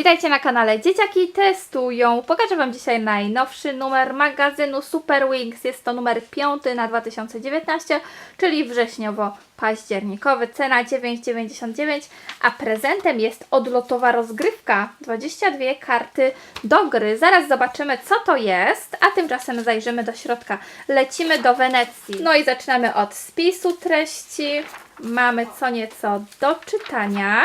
Witajcie na kanale Dzieciaki Testują. Pokażę Wam dzisiaj najnowszy numer magazynu Super Wings. Jest to numer 5 na 2019, czyli wrześniowo-październikowy. Cena 9,99, a prezentem jest odlotowa rozgrywka. 22 karty do gry. Zaraz zobaczymy co to jest, a tymczasem zajrzymy do środka. Lecimy do Wenecji. No i zaczynamy od spisu treści. Mamy co nieco do czytania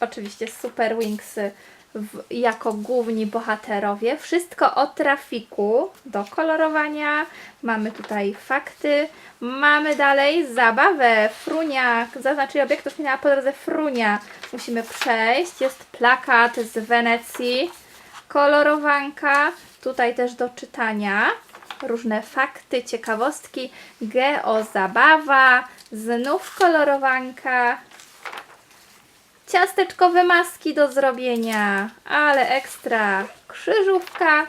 oczywiście Super Wingsy w, jako główni bohaterowie. Wszystko o trafiku do kolorowania. Mamy tutaj fakty. Mamy dalej zabawę. Frunia. Zaznaczyli obiektów minęła po drodze Frunia. Musimy przejść. Jest plakat z Wenecji. Kolorowanka. Tutaj też do czytania. Różne fakty, ciekawostki. Geozabawa. Znów kolorowanka. Ciasteczkowe maski do zrobienia, ale ekstra krzyżówka.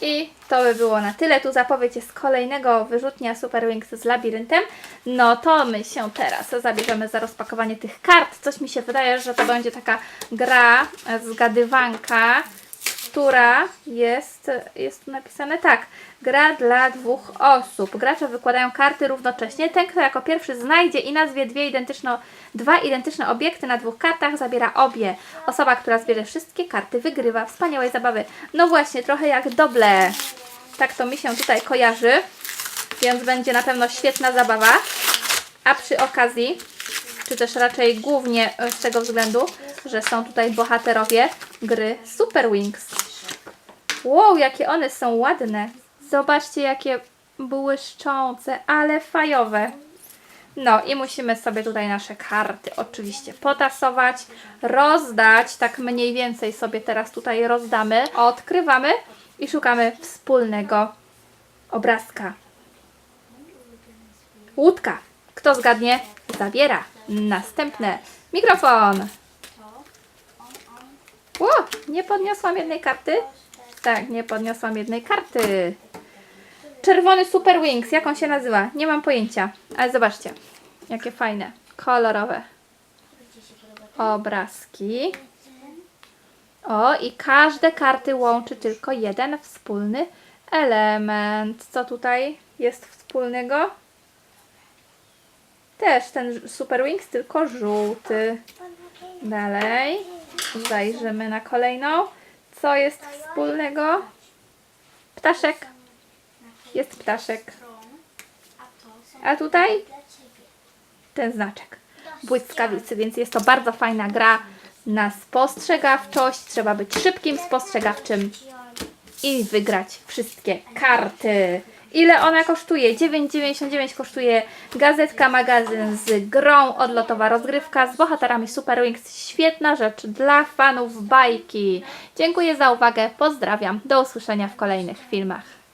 I to by było na tyle. Tu zapowiedź jest kolejnego wyrzutnia Super Wings z labiryntem. No to my się teraz zabierzemy za rozpakowanie tych kart. Coś mi się wydaje, że to będzie taka gra, e, zgadywanka, która jest, jest tu napisane tak, gra dla dwóch osób. Gracze wykładają karty równocześnie. Ten, kto jako pierwszy znajdzie i nazwie dwie identyczne, dwa identyczne obiekty na dwóch kartach, zabiera obie. Osoba, która zbierze wszystkie karty, wygrywa. Wspaniałej zabawy. No właśnie, trochę jak doble. Tak to mi się tutaj kojarzy, więc będzie na pewno świetna zabawa. A przy okazji, czy też raczej głównie z tego względu, że są tutaj bohaterowie gry Super Wings. Wow, jakie one są ładne. Zobaczcie, jakie błyszczące, ale fajowe. No i musimy sobie tutaj nasze karty oczywiście potasować, rozdać, tak mniej więcej sobie teraz tutaj rozdamy. Odkrywamy i szukamy wspólnego obrazka. Łódka. Kto zgadnie, zabiera. Następne. Mikrofon. Ło, nie podniosłam jednej karty. Tak, nie podniosłam jednej karty. Czerwony Super Wings. Jak on się nazywa? Nie mam pojęcia. Ale zobaczcie. Jakie fajne. Kolorowe. Obrazki. O, i każde karty łączy tylko jeden wspólny element. Co tutaj jest wspólnego? Też ten Super Wings, tylko żółty. Dalej. Zajrzymy na kolejną. Co jest wspólnego? Ptaszek. Jest ptaszek. A tutaj ten znaczek błyskawicy, więc jest to bardzo fajna gra na spostrzegawczość. Trzeba być szybkim, spostrzegawczym i wygrać wszystkie karty. Ile ona kosztuje? 9,99 kosztuje gazetka, magazyn z grą, odlotowa rozgrywka z bohaterami Super Wings. Świetna rzecz dla fanów bajki. Dziękuję za uwagę, pozdrawiam, do usłyszenia w kolejnych filmach.